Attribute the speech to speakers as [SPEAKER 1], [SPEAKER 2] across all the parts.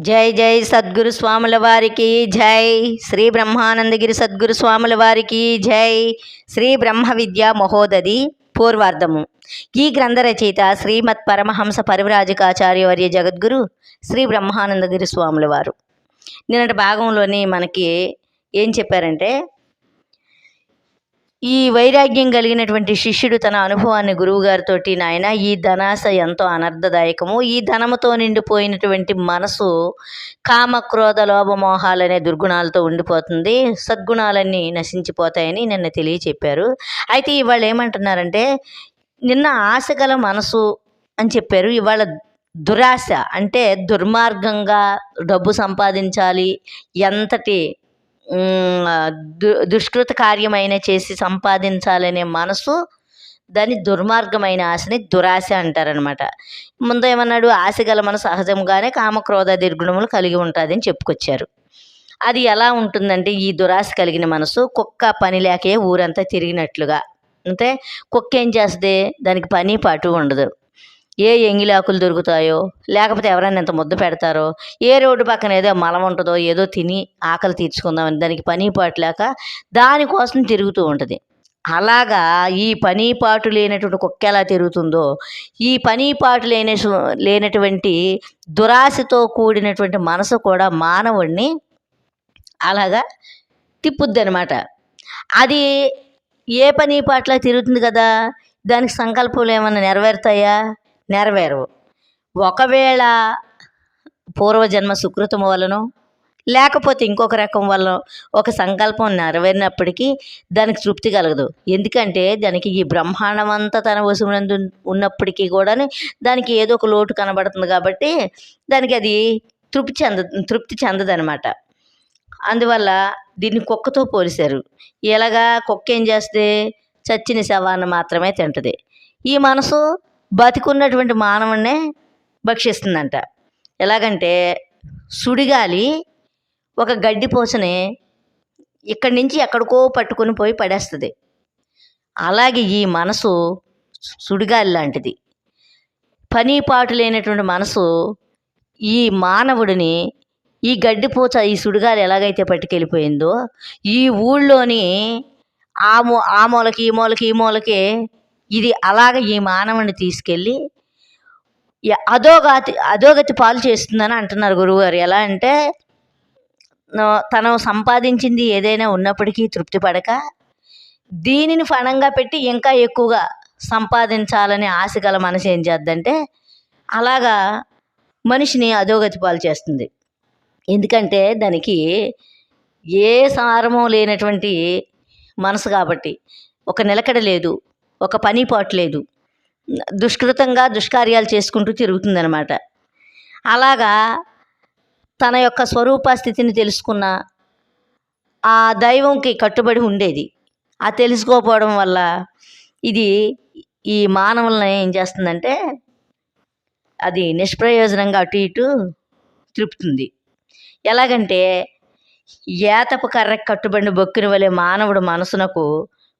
[SPEAKER 1] జై జై సద్గురు స్వాముల వారికి జై. శ్రీ బ్రహ్మానందగిరి సద్గురు స్వాముల వారికి జై. శ్రీ బ్రహ్మ విద్యా మహోదది పూర్వార్ధము. ఈ గ్రంథ రచయిత శ్రీమత్ పరమహంస పరివ్రాజకాచార్యవర్య జగద్గురు శ్రీ బ్రహ్మానందగిరి స్వాముల వారు. నిన్నటి భాగంలోని మనకి ఏం చెప్పారంటే ఈ వైరాగ్యం కలిగినటువంటి శిష్యుడు తన అనుభవాన్ని గురువుగారితో నాయన ఈ ధనాశ ఎంతో అనర్థదాయకము ఈ ధనముతో నిండిపోయినటువంటి మనసు కామ క్రోధ లోభమోహాలనే దుర్గుణాలతో ఉండిపోతుంది. సద్గుణాలన్నీ నశించిపోతాయని నిన్న తెలియచెప్పారు. అయితే ఇవాళ ఏమంటున్నారంటే నిన్న ఆశ గల మనసు అని చెప్పారు. ఇవాళ దురాశ అంటే దుర్మార్గంగా డబ్బు సంపాదించాలి ఎంతటి దు దుష్కృత కార్యమైన చేసి సంపాదించాలనే మనసు దాని దుర్మార్గమైన ఆశని దురాశ అంటారనమాట ముందు ఏమన్నాడు? ఆశ గల మన సహజంగానే కామక్రోధ దిర్గుణములు కలిగి ఉంటుంది అని చెప్పుకొచ్చారు. అది ఎలా ఉంటుందంటే ఈ దురాశ కలిగిన మనసు కుక్క పని లేకే ఊరంతా తిరిగినట్లుగా. అంటే కుక్క ఏం చేస్తుంది? దానికి పని పాటు ఉండదు. ఏ ఎంగిలాకులు దొరుకుతాయో లేకపోతే ఎవరైనా ఇంత ముద్ద పెడతారో ఏ రోడ్డు పక్కన ఏదో మలం ఉంటుందో ఏదో తిని ఆకలి తీర్చుకుందామని దానికి పనిపాటు లేక దానికోసం తిరుగుతూ ఉంటుంది. అలాగా ఈ పని పాటు లేనటువంటి కుక్క ఎలా తిరుగుతుందో ఈ పని పాటు లేని లేనటువంటి దురాశతో కూడినటువంటి మనసు కూడా మానవుడిని అలాగా తిప్పుద్ది అనమాట అది ఏ పని పాటలా తిరుగుతుంది కదా? దానికి సంకల్పాలు ఏమైనా నెరవేరుతాయా? నెరవేరవు. ఒకవేళ పూర్వజన్మ సుకృతం వలనో లేకపోతే ఇంకొక రకం వల్ల ఒక సంకల్పం నెరవేరినప్పటికీ దానికి తృప్తి కలగదు. ఎందుకంటే దానికి ఈ బ్రహ్మాండం అంతా తన వశమునందు ఉన్నప్పటికీ కూడా దానికి ఏదో ఒక లోటు కనబడుతుంది కాబట్టి దానికి అది తృప్తి చెంద తృప్తి చెందదనమాట. అందువల్ల దీన్ని కుక్కతో పోలిశారు. ఇలాగా కుక్క ఏం చేస్తే చచ్చిన శవాన్ని మాత్రమే తింటుంది. ఈ మనసు బతికున్నటువంటి మానవున్నే భక్షిస్తుందంట. ఎలాగంటే సుడిగాలి ఒక గడ్డి పోసని ఇక్కడి నుంచి ఎక్కడికో పట్టుకొని పోయి పడేస్తుంది. అలాగే ఈ మనసు సుడిగాలి లాంటిది. పని పాటు లేనటువంటి మనసు ఈ మానవుడిని ఈ గడ్డిపోచ ఈ సుడిగాలి ఎలాగైతే పట్టుకెళ్ళిపోయిందో ఈ ఊళ్ళోని ఆ మూ ఆ మూలకి ఈ మూలకి ఈ మూలకి ఇది అలాగ ఈ మానవుని తీసుకెళ్ళి అధోగతి అధోగతి పాలు చేస్తుందని అంటున్నారు గురువుగారు. ఎలా అంటే తను సంపాదించింది ఏదైనా ఉన్నప్పటికీ తృప్తి పడక దీనిని ఫణంగా పెట్టి ఇంకా ఎక్కువగా సంపాదించాలనే ఆశ గల మనసు ఏం చేద్దంటే అలాగా మనిషిని అధోగతి పాలు చేస్తుంది. ఎందుకంటే దానికి ఏ సారమో లేనటువంటి మనసు కాబట్టి. ఒక నిలకడ లేదు. ఒక పని పోవట్లేదు దుష్కృతంగా దుష్కార్యాలు చేసుకుంటూ తిరుగుతుందనమాట అలాగా తన యొక్క స్వరూప స్థితిని తెలుసుకున్న ఆ దైవంకి కట్టుబడి ఉండేది. ఆ తెలుసుకోపోవడం వల్ల ఇది ఈ మానవులను ఏం చేస్తుందంటే అది నిష్ప్రయోజనంగా అటు ఇటు త్రిపుతుంది ఎలాగంటే ఏతపు కర్రకు కట్టుబడిన బొక్కిన వలె మానవుడు మనసునకు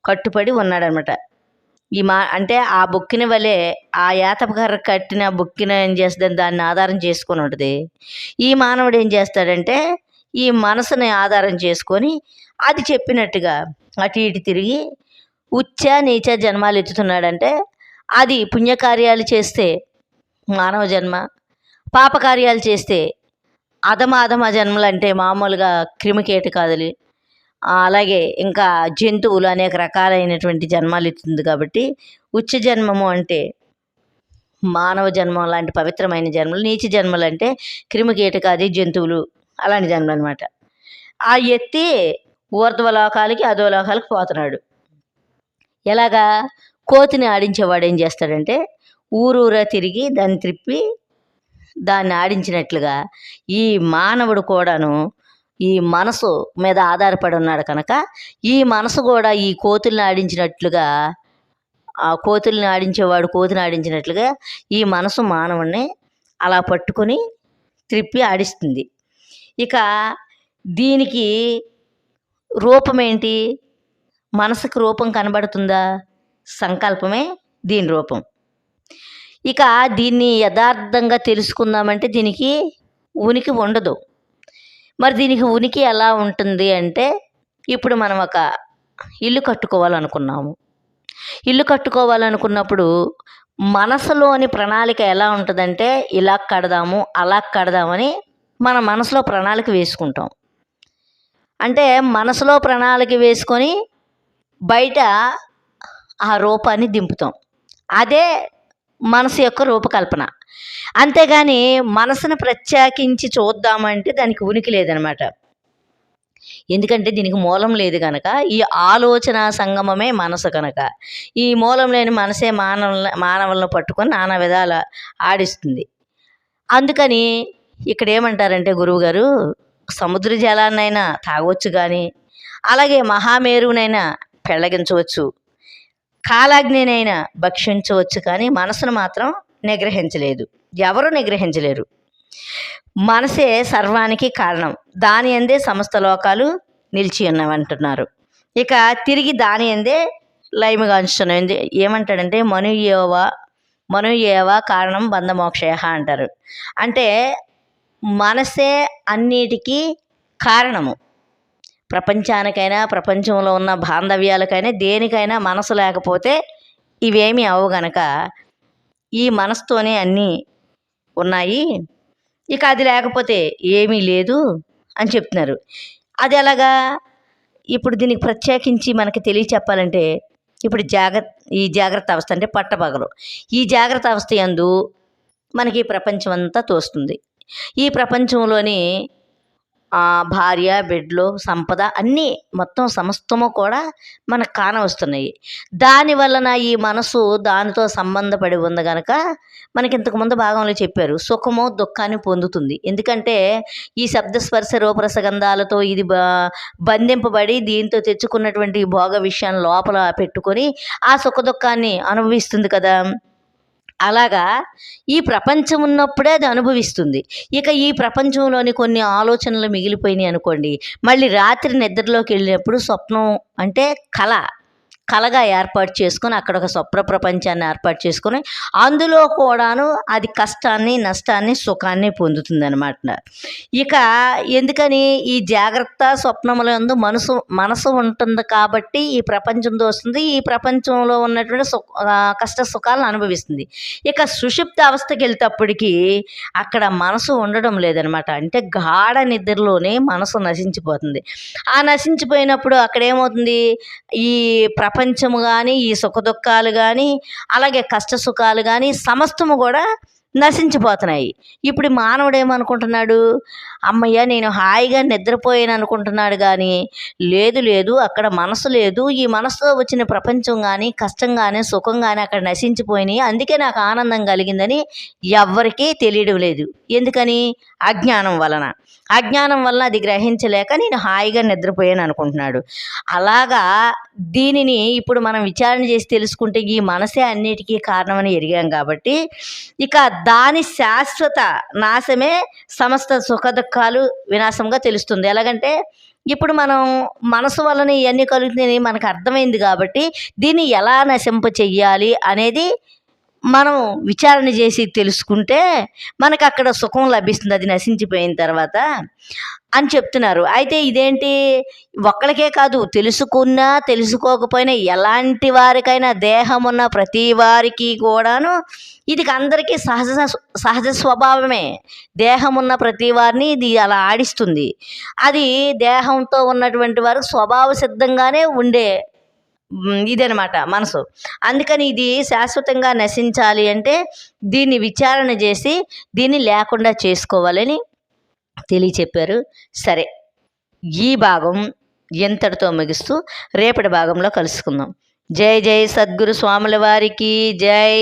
[SPEAKER 1] కట్టుబడి ఉన్నాడనమాట ఈ మా అంటే ఆ బొక్కిన వలె ఆ యాతపకర్ర కట్టిన బొక్కిన ఏం చేస్తుంది? దాన్ని ఆధారం చేసుకొని ఉంటుంది. ఈ మానవుడు ఏం చేస్తాడంటే ఈ మనసుని ఆధారం చేసుకొని అది చెప్పినట్టుగా అటు ఇటు తిరిగి ఉచ్చ నీచ జన్మాలు ఎత్తుతున్నాడంటే అది పుణ్యకార్యాలు చేస్తే మానవ జన్మ పాపకార్యాలు చేస్తే అధమ అధమ జన్మలు అంటే మామూలుగా క్రిమికీటకాదులు. ఆ, అలాగే ఇంకా జంతువులు అనేక రకాలైనటువంటి జన్మాలు ఇస్తుంది కాబట్టి ఉచ్చ జన్మము అంటే మానవ జన్మం లాంటి పవిత్రమైన జన్మలు నీచ జన్మలు అంటే క్రిమికీటకాది జంతువులు అలాంటి జన్మలు అనమాట ఆ ఎత్తి ఊర్ధ్వలోకాలకి అధోలోకాలకి పోతున్నాడు. ఎలాగా? కోతిని ఆడించేవాడు ఏం చేస్తాడంటే ఊరూరా తిరిగి దాన్ని త్రిప్పి దాన్ని ఆడించినట్లుగా ఈ మానవుడు కూడాను ఈ మనసు మీద ఆధారపడి ఉన్నాడు కనుక ఈ మనసు కూడా ఈ కోతుల్ని ఆడించినట్లుగా ఆ కోతుల్ని ఆడించేవాడు కోతిని ఆడించినట్లుగా ఈ మనసు మానవుణ్ణి అలా పట్టుకొని త్రిప్పి ఆడిస్తుంది. ఇక దీనికి రూపం ఏంటి? మనసుకు రూపం కనబడుతుందా? సంకల్పమే దీని రూపం. ఇక దీన్ని యథార్థంగా తెలుసుకుందామంటే దీనికి ఉనికి ఉండదు. మరి దీనికి ఉనికి ఎలా ఉంటుంది అంటే ఇప్పుడు మనం ఒక ఇల్లు కట్టుకోవాలనుకున్నాము. ఇల్లు కట్టుకోవాలనుకున్నప్పుడు మనసులోని ప్రణాళిక ఎలా ఉంటుందంటే ఇలా కడదాము అలా కడదామని మన మనసులో ప్రణాళిక వేసుకుంటాం. అంటే మనసులో ప్రణాళిక వేసుకొని బయట ఆ రూపాన్ని దింపుతాం. అదే మనసు యొక్క రూపకల్పన. అంతేగాని మనసును ప్రత్యేకించి చూద్దామంటే దానికి ఉనికి లేదనమాట. ఎందుకంటే దీనికి మూలం లేదు కనుక ఈ ఆలోచన సంగమమే మనసు కనుక ఈ మూలం లేని మనసే మానవ మానవులను పట్టుకొని నానా విధాల ఆడిస్తుంది. అందుకని ఇక్కడ ఏమంటారంటే గురువుగారు సముద్ర జలాన్నైనా తాగవచ్చు కానీ అలాగే మహామేరునైనా పెళ్ళగించవచ్చు. కాలాగ్నినైనా భక్షించవచ్చు కానీ మనసును మాత్రం నిగ్రహించలేదు. ఎవరు నిగ్రహించలేరు. మనసే సర్వానికి కారణం. దాని అందే సమస్త లోకాలు నిలిచి ఉన్నవంటున్నారు. ఇక తిరిగి దాని అందే లయముగాంచుతున్నాయి ఏమంటాడంటే మనుయేవ మనుయేవ కారణం బంధమోక్షయ అంటారు. అంటే మనసే అన్నిటికీ కారణము. ప్రపంచానికైనా ప్రపంచంలో ఉన్న బాంధవ్యాలకైనా దేనికైనా మనసు లేకపోతే ఇవేమీ అవు గనక ఈ మనసుతోనే అన్నీ ఉన్నాయి. ఇక అది లేకపోతే ఏమీ లేదు అని చెప్తున్నారు. అది ఎలాగా? ఇప్పుడు దీనికి ప్రత్యేకించి మనకి తెలియ చెప్పాలంటే ఇప్పుడు జాగ్రత్త ఈ జాగ్రత్త అవస్థ అంటే పట్టపగలు. ఈ జాగ్రత్త అవస్థ యందు మనకి ప్రపంచం అంతా తోస్తుంది. ఈ ప్రపంచంలోని భార్య బిడ్డలు సంపద అన్నీ మొత్తం సమస్తము కూడా మనకు కానవస్తున్నాయి. దాని వలన ఈ మనసు దానితో సంబంధపడి ఉంది కనుక మనకి ఇంతకు ముందు భాగంలో చెప్పారు సుఖము దుఃఖాన్ని పొందుతుంది. ఎందుకంటే ఈ శబ్దస్పర్శ రూపరసగంధాలతో ఇది బ బంధింపబడి దీంతో తెచ్చుకున్నటువంటి భోగ విషయాన్ని లోపల పెట్టుకొని ఆ సుఖ దుఃఖాన్ని అనుభవిస్తుంది కదా. అలాగా ఈ ప్రపంచం ఉన్నప్పుడే అది అనుభవిస్తుంది. ఇక ఈ ప్రపంచంలోని కొన్ని ఆలోచనలు మిగిలిపోయినాయి అనుకోండి. మళ్ళీ రాత్రి నిద్రలోకి వెళ్ళినప్పుడు స్వప్నం అంటే కళ. కలగా ఏర్పాటు చేసుకుని అక్కడ ఒక స్వప్న ప్రపంచాన్ని ఏర్పాటు చేసుకుని అందులో కూడాను అది కష్టాన్ని నష్టాన్ని సుఖాన్ని పొందుతుందన్నమాట. ఇక ఎందుకని ఈ జాగ్రత్త స్వప్నములందు మనసు మనసు ఉంటుంది కాబట్టి ఈ ప్రపంచంతో వస్తుంది ఈ ప్రపంచంలో ఉన్నటువంటి సు కష్ట సుఖాలను అనుభవిస్తుంది. ఇక సుషిప్త అవస్థకి వెళ్తేప్పటికీ అక్కడ మనసు ఉండడం లేదనమాట అంటే గాఢ నిద్రలోనే మనసు నశించిపోతుంది. ఆ నశించిపోయినప్పుడు అక్కడ ఏమవుతుంది? ఈ ప్రపంచము కానీ ఈ సుఖ దుఃఖాలు కానీ అలాగే కష్ట సుఖాలు కానీ సమస్తము కూడా నశించిపోతున్నాయి. ఇప్పుడు మానవుడు ఏమనుకుంటున్నాడు? అమ్మయ్య నేను హాయిగా నిద్రపోయాను అనుకుంటున్నాడు కానీ లేదు లేదు అక్కడ మనసు లేదు. ఈ మనసుతో వచ్చిన ప్రపంచం కానీ కష్టం కానీ సుఖం కానీ అక్కడ నశించిపోయినాయి. అందుకే నాకు ఆనందం కలిగిందని ఎవ్వరికీ తెలియడం లేదు. ఎందుకని? అజ్ఞానం వలన. అజ్ఞానం వల్ల అది గ్రహించలేక నేను హాయిగా నిద్రపోయాను అనుకుంటున్నాడు. అలాగా దీనిని ఇప్పుడు మనం విచారణ చేసి తెలుసుకుంటే ఈ మనసే అన్నిటికీ కారణమని ఎరిగాం కాబట్టి ఇక దాని శాశ్వత నాశమే సమస్త సుఖ దుఃఖాలు వినాశంగా తెలుస్తుంది. ఎలాగంటే ఇప్పుడు మనం మనసు వలన ఇవన్నీ కలుగుతున్నాయి మనకు అర్థమైంది కాబట్టి దీన్ని ఎలా నశింప చెయ్యాలి అనేది మనం విచారణ చేసి తెలుసుకుంటే మనకు అక్కడ సుఖం లభిస్తుంది అది నశించిపోయిన తర్వాత అని చెప్తున్నారు. అయితే ఇదేంటి? ఒక్కరికే కాదు తెలుసుకున్నా తెలుసుకోకపోయినా ఎలాంటి వారికైనా దేహం ఉన్న ప్రతి వారికి కూడాను ఇది అందరికీ సహజ సహజ స్వభావమే. దేహం ఉన్న ప్రతి వారిని ఇది అలా ఆడిస్తుంది. అది దేహంతో ఉన్నటువంటి వారు స్వభావ సిద్ధంగానే ఉండే ఇదనమాట మనసు. అందుకని ఇది శాశ్వతంగా నశించాలి అంటే దీన్ని విచారణ చేసి దీన్ని లేకుండా చేసుకోవాలని తెలియచెప్పారు. సరే ఈ భాగం ఎంతటితో ముగిస్తూ రేపటి భాగంలో కలుసుకుందాం. జై జై సద్గురు స్వాముల వారికి జై!